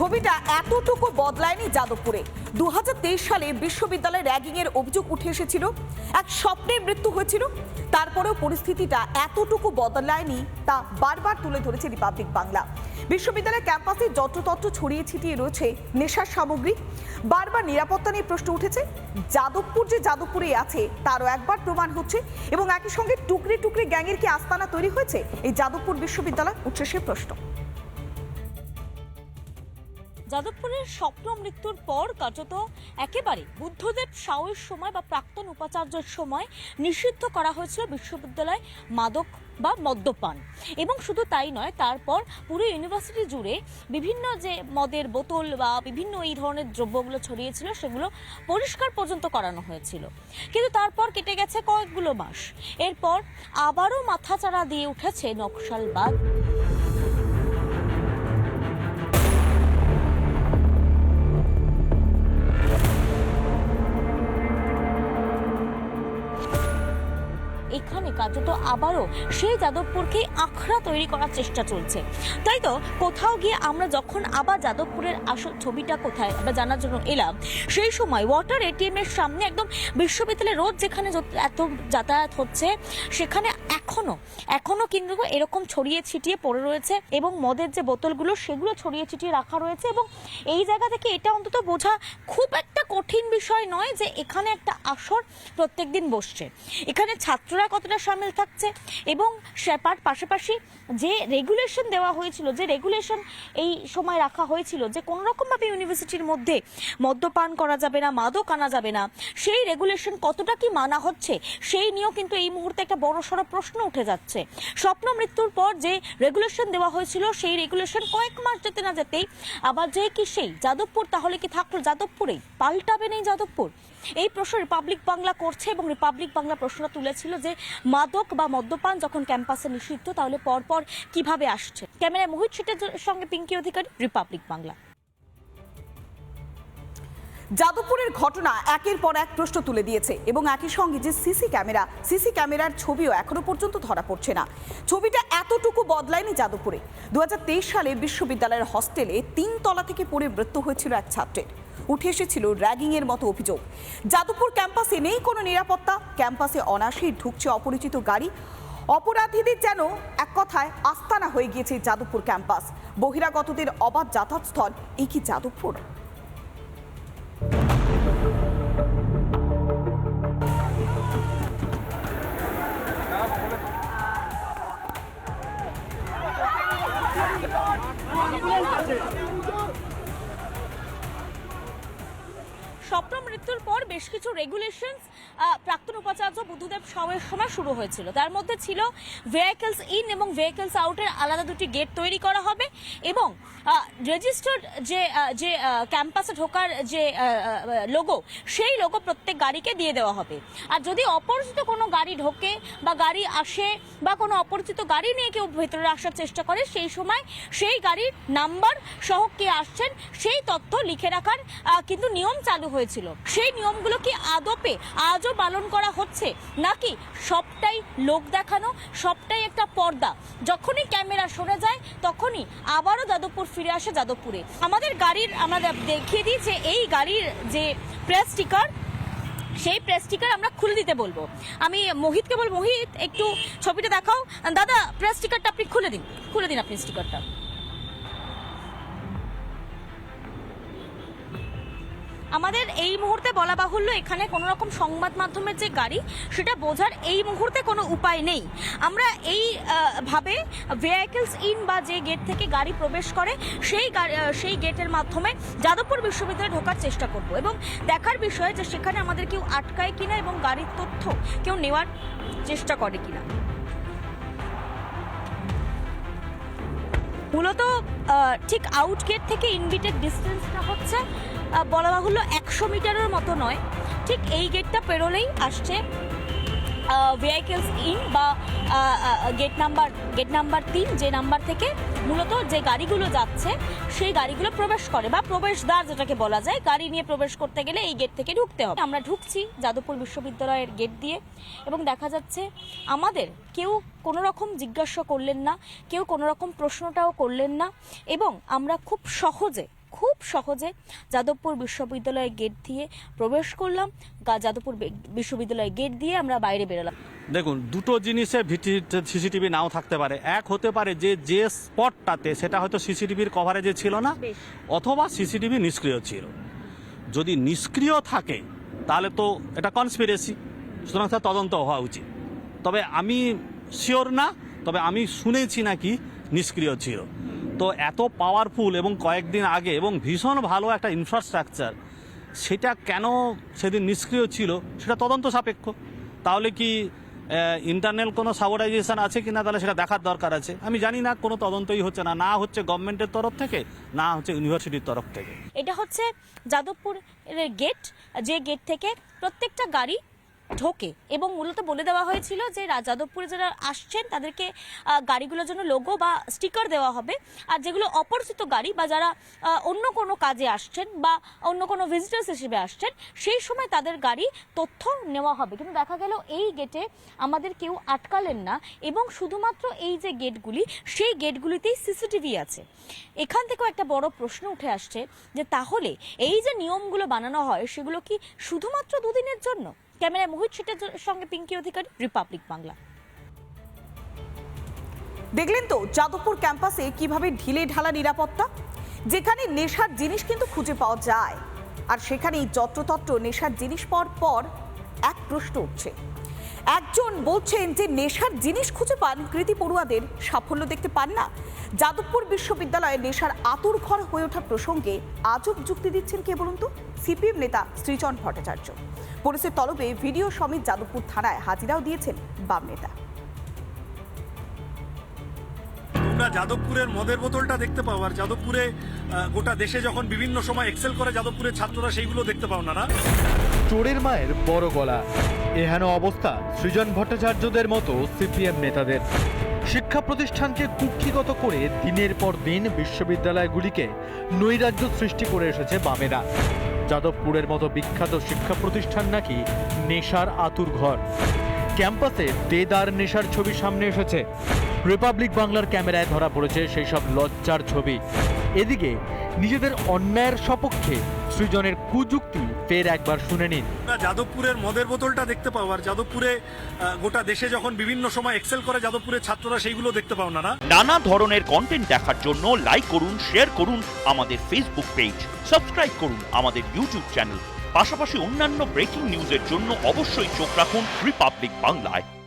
ছবিটা এতটুকু বদলায়নি যাদবপুরে। দু হাজার তেইশ সালে বিশ্ববিদ্যালয়ে র্যাগিং এর অভিযোগ উঠে এসেছিল, এক স্বপ্নের মৃত্যু হয়েছিল, তারপরেও পরিস্থিতিটা এতটুকু বদলায়নি তা বারবার তুলে ধরেছে রিপাবলিক বাংলা। বিশ্ববিদ্যালয়ের ক্যাম্পাসে যত্রতত্র ছড়িয়ে ছিটিয়ে রয়েছে নেশার সামগ্রী। বারবার নিরাপত্তা নিয়ে প্রশ্ন উঠেছে, যাদবপুর যে যাদবপুরে আছে তারও একবার প্রমাণ হচ্ছে এবং একই সঙ্গে টুকরে টুকরে গ্যাংয়ের কি আস্তানা তৈরি হয়েছে? এই যাদবপুর বিশ্ববিদ্যালয় উঠছে সে প্রশ্ন। যাদবপুরের স্বপ্ন মৃত্যুর পর কার্যত একেবারে বুদ্ধদেব সাউয়ের সময় বা প্রাক্তন উপাচার্যের সময় নিষিদ্ধ করা হয়েছিল বিশ্ববিদ্যালয় মাদক বা মদ্যপান। এবং শুধু তাই নয়, তারপর পুরো ইউনিভার্সিটি জুড়ে বিভিন্ন যে মদের বোতল বা বিভিন্ন এই ধরনের দ্রব্যগুলো ছড়িয়েছিল, সেগুলো পরিষ্কার পর্যন্ত করানো হয়েছিল। কিন্তু তারপর কেটে গেছে কয়েকগুলো মাস। এরপর আবারও মাথাচাড়া দিয়ে উঠেছে নকশালবাদ। কার্যত আবারও সেই যাদবপুরকে আখড়া তৈরি করার চেষ্টা চলছে। তাই তো কোথাও গিয়ে আমরা যখন আবার যাদবপুরের আসল ছবিটা কোথায় আমরা জানার জন্য এলাম, সেই সময় ওয়াটার এটিএম এর সামনে একদম বিশ্ববিদ্যালয়ে রোড যেখানে এত যাতায়াত হচ্ছে, সেখানে এখনও এখনও কিন্তু এরকম ছড়িয়ে ছিটিয়ে পড়ে রয়েছে এবং মদের যে বোতলগুলো সেগুলো ছড়িয়ে ছিটিয়ে রাখা রয়েছে এবং এই জায়গা থেকে এটা অন্তত বোঝা খুব একটা কঠিন বিষয় নয় যে এখানে একটা আসর প্রত্যেকদিন বসছে। এখানে ছাত্ররা কতটা সামিল থাকছে এবং সেপার পাশাপাশি যে রেগুলেশন দেওয়া হয়েছিল, যে রেগুলেশন এই সময় রাখা হয়েছিল, যে কোনো রকমভাবে ইউনিভার্সিটির মধ্যে মদ্যপান করা যাবে না, মাদক আনা যাবে না, সেই রেগুলেশন কতটা কি মানা হচ্ছে, সেই নিয়েও কিন্তু এই মুহূর্তে একটা বড় সড়ো প্রশ্ন উঠে যাচ্ছে। স্বপ্ন মৃত্যুর পর যে রেগুলেশন দেওয়া হয়েছিল, সেই রেগুলেশন কয়েক মাস যেতে না যেতেই আবার যে কি সেই, যাদবপুর তাহলে কি থাকল যাদবপুরেই? পাল্টাবে নেই যাদবপুর? এই প্রশ্ন রিপাবলিক বাংলা করছে এবং রিপাবলিক বাংলা প্রশ্নটা তুলেছিল যে মাদক বা মদ্যপান যখন ক্যাম্পাসে নিষিদ্ধ, তাহলে পরপর কীভাবে আসছে? ক্যামেরায় মোহিত শেটের সঙ্গে পিঙ্কি অধিকারী, রিপাবলিক বাংলা। যাদবপুরের ঘটনা একের পর এক প্রশ্ন তুলে দিয়েছে এবং একই সঙ্গে যে সিসি ক্যামেরা, সিসি ক্যামেরার ছবিও এখনও পর্যন্ত ধরা পড়ছে না। ছবিটা এতটুকু বদলায়নি যাদবপুরে। দু হাজার তেইশ সালে বিশ্ববিদ্যালয়ের হস্টেলে তিন তলা থেকে পড়ে মৃত্যু হয়েছিল এক ছাত্রের। উঠে এসেছিল র্যাগিং এর মতো অভিযোগ। যাদবপুর ক্যাম্পাসে নেই কোনো নিরাপত্তা। ক্যাম্পাসে অনাসেই ঢুকছে অপরিচিত গাড়ি। অপরাধীদের যেন এক কথায় আস্তানা হয়ে গিয়েছে যাদবপুর ক্যাম্পাস। বহিরাগতদের অবাধ যাতায়াত স্থল। এই কি যাদবপুর? কিছু রেগুলেশন প্রাক্তন উপাচার্য বুদ্ধদেব সময়ের সময় শুরু হয়েছিল। তার মধ্যে ছিল ভেহিকলস ইন এবং ভেহিকলস আউটের আলাদা দুটি গেট তৈরি করা হবে এবং রেজিস্টার্ড যে যে ক্যাম্পাসে ঢোকার যে লোগো সেই লোগো প্রত্যেক গাড়িকে দিয়ে দেওয়া হবে। আর যদি অপরিচিত কোনো গাড়ি ঢোকে বা গাড়ি আসে বা কোনো অপরিচিত গাড়ি নিয়ে কেউ ভেতরে আসার চেষ্টা করে, সেই সময় সেই গাড়ির নাম্বার সহ কে আসছেন, সেই তথ্য লিখে রাখার কিন্তু নিয়ম চালু হয়েছিল। সেই নিয়মগুলো কি আদপে আজও পালন করা হচ্ছে? নাকি সবটাই লোক দেখানো, সবটাই একটা পর্দা? যখনই ক্যামেরা সরে যায়, তখনই আবারও যাদবপুর ফিরে আসে যাদবপুরে। আমাদের গাড়ির, আমরা দেখিয়ে দিই যে এই গাড়ির যে প্রেস স্টিকার সেই প্রেস স্টিকার আমরা খুলে দিতে বলব। আমি মোহিতকে বল মোহিত, একটু ছবিটা দেখাও। দাদা প্রেস স্টিকারটা আপনি খুলে দিন খুলে দিন আপনি স্টিকারটা আমাদের এই মুহূর্তে বলা বাহুল্য, এখানে কোনো রকম সংবাদ মাধ্যমের যে গাড়ি, সেটা বোঝার এই মুহূর্তে কোনো উপায় নেই। আমরা এই ভাবে ভেহিকলস ইন বা যে গেট থেকে গাড়ি প্রবেশ করে, সেই সেই গেটের মাধ্যমে যাদবপুর বিশ্ববিদ্যালয়ে ঢোকার চেষ্টা করব এবং দেখার বিষয় যে সেখানে আমাদের কেউ আটকায় কিনা এবং গাড়ির তথ্য কেউ নেওয়ার চেষ্টা করে কিনা। মূলত ঠিক আউট গেট থেকে ইনভিটেড ডিস্টেন্সটা হচ্ছে বলা বাহুল্য একশো মিটারের মতো নয়। ঠিক এই গেটটা পেরোলেই আসছে ভেহিকেলস ইন বা গেট নাম্বার গেট নাম্বার তিন, যে নাম্বার থেকে মূলত যে গাড়িগুলো যাচ্ছে, সেই গাড়িগুলো প্রবেশ করে বা প্রবেশদ্বার যেটাকে বলা যায়, গাড়ি নিয়ে প্রবেশ করতে গেলে এই গেট থেকে ঢুকতে হবে। আমরা ঢুকছি যাদবপুর বিশ্ববিদ্যালয়ের গেট দিয়ে এবং দেখা যাচ্ছে আমাদের কেউ কোনো রকম জিজ্ঞাসা করলেন না, কেউ কোনো রকম প্রশ্নটাও করলেন না এবং আমরা খুব সহজে খুব সহজে যাদবপুর বিশ্ববিদ্যালয়ের গেট দিয়ে প্রবেশ করলাম। যাদবপুর বিশ্ববিদ্যালয়ের গেট দিয়ে আমরা বাইরে বেরোলাম। দেখুন দুটো জিনিসে সিসিটিভি নাও থাকতে পারে। এক হতে পারে যে যে স্পটটাতে সেটা হয়তো সিসিটিভির কভারেজে ছিল না অথবা সিসিটিভি নিষ্ক্রিয় ছিল। যদি নিষ্ক্রিয় থাকে তাহলে তো এটা কনস্পিরেসি সুতরাং তার তদন্ত হওয়া উচিত। তবে আমি শিওর না তবে আমি শুনেছি নাকি নিষ্ক্রিয় ছিল। তো এত পাওয়ারফুল এবং কয়েকদিন আগে এবং ভীষণ ভালো একটা ইনফ্রাস্ট্রাকচার সেটা কেন সেদিন নিষ্ক্রিয় ছিল? সেটা তদন্ত সাপেক্ষ। তাহলে কি ইন্টারনাল কোনো সাবরাইজেশন আছে কি না তাহলে সেটা দেখার দরকার আছে। আমি জানি না, কোনো তদন্তই হচ্ছে না। না হচ্ছে গভর্নমেন্টের তরফ থেকে, না হচ্ছে ইউনিভার্সিটির তরফ থেকে। এটা হচ্ছে যাদবপুরের গেট যে গেট থেকে প্রত্যেকটা গাড়ি ঢোকে। এবং মূলত বলে দেওয়া হয়েছিল যে যাদবপুরে যারা আসছেন, তাদেরকে গাড়িগুলোর জন্য লোগো বা স্টিকার দেওয়া হবে। আর যেগুলো অপরিচিত গাড়ি বা যারা অন্য কোনো কাজে আসছেন বা অন্য কোনো ভিজিটার্স হিসেবে আসছেন, সেই সময় তাদের গাড়ি তথ্য নেওয়া হবে। কিন্তু দেখা গেল এই গেটে আমাদের কেউ আটকালেন না এবং শুধুমাত্র এই যে গেটগুলি সেই গেটগুলিতেই সিসিটিভি আছে। এখান থেকেও একটা বড় প্রশ্ন উঠে আসছে যে তাহলে এই যে নিয়মগুলো বানানো হয়, সেগুলো কি শুধুমাত্র দুদিনের জন্য? ক্যামেরায় মোহিত শেটের সঙ্গে পিঙ্কি অধিকারী, রিপাবলিক বাংলা। দেখলেন তো যাদবপুর ক্যাম্পাসে কীভাবে ঢিলে ঢালা নিরাপত্তা? যেখানে নেশার জিনিস কিন্তু খুঁজে পাওয়া যায়। আর সেখানেই যত্রতত্র নেশার জিনিস পর পর এক প্রশ্ন উঠছে। একজন বলছেন যে নেশার জিনিস খুঁজে পান কৃতি পড়ুয়াদের, সাফল্য দেখতে পান না। যাদবপুর বিশ্ববিদ্যালয়ে নেশার আতুর ঘর হয়ে ওঠা প্রসঙ্গে আজব যুক্তি দিচ্ছেন কে বলুন তো? সিপিএম নেতা শ্রীচন ভট্টাচার্য। পুলিশের তলবে ভিডিও সমেত যাদবপুর থানায় হাজিরাও দিয়েছেন বাম নেতা। তোমরা যাদবপুরের মদের বোতলটা দেখতে পাও আর যাদবপুরে গোটা দেশে যখন বিভিন্ন সময় এক্সেল করে যাদবপুরের ছাত্ররা সেইগুলো দেখতে পাও না না? চোরের মায়ের বড় গলা। এহেন অবস্থা সৃজন ভট্টাচার্যদের মতো সিপিএম নেতাদের। শিক্ষা প্রতিষ্ঠানকে কুক্ষিগত করে দিনের পর দিন বিশ্ববিদ্যালয়গুলিকে নৈরাজ্য সৃষ্টি করে এসেছে বামেরা। যাদবপুরের মতো বিখ্যাত শিক্ষা প্রতিষ্ঠান নাকি নেশার আতুর ঘর। ক্যাম্পাসে দেদার নেশার ছবি সামনে এসেছে। রিপাবলিক বাংলার ক্যামেরায় ধরা পড়েছে সেই সব লজ্জার ছবি। এদিকে নিজেদের অন্যায়ের সপক্ষে সৃজনের কুযুক্তি ফের একবার শুনে নিন। যাদবপুরের মদের বোতলটা দেখতে পাও আর যাদবপুরে গোটা দেশে যখন বিভিন্ন সময় এক্সেল করে যাদবপুরের ছাত্ররা সেইগুলো দেখতে পাও না না? নানা ধরনের কন্টেন্ট দেখার জন্য লাইক করুন শেয়ার করুন আমাদের ফেসবুক পেজ সাবস্ক্রাইব করুন আমাদের ইউটিউব চ্যানেল পাশাপাশি অন্যান্য ব্রেকিং নিউজের জন্য অবশ্যই চোখ রাখুন রিপাবলিক বাংলায়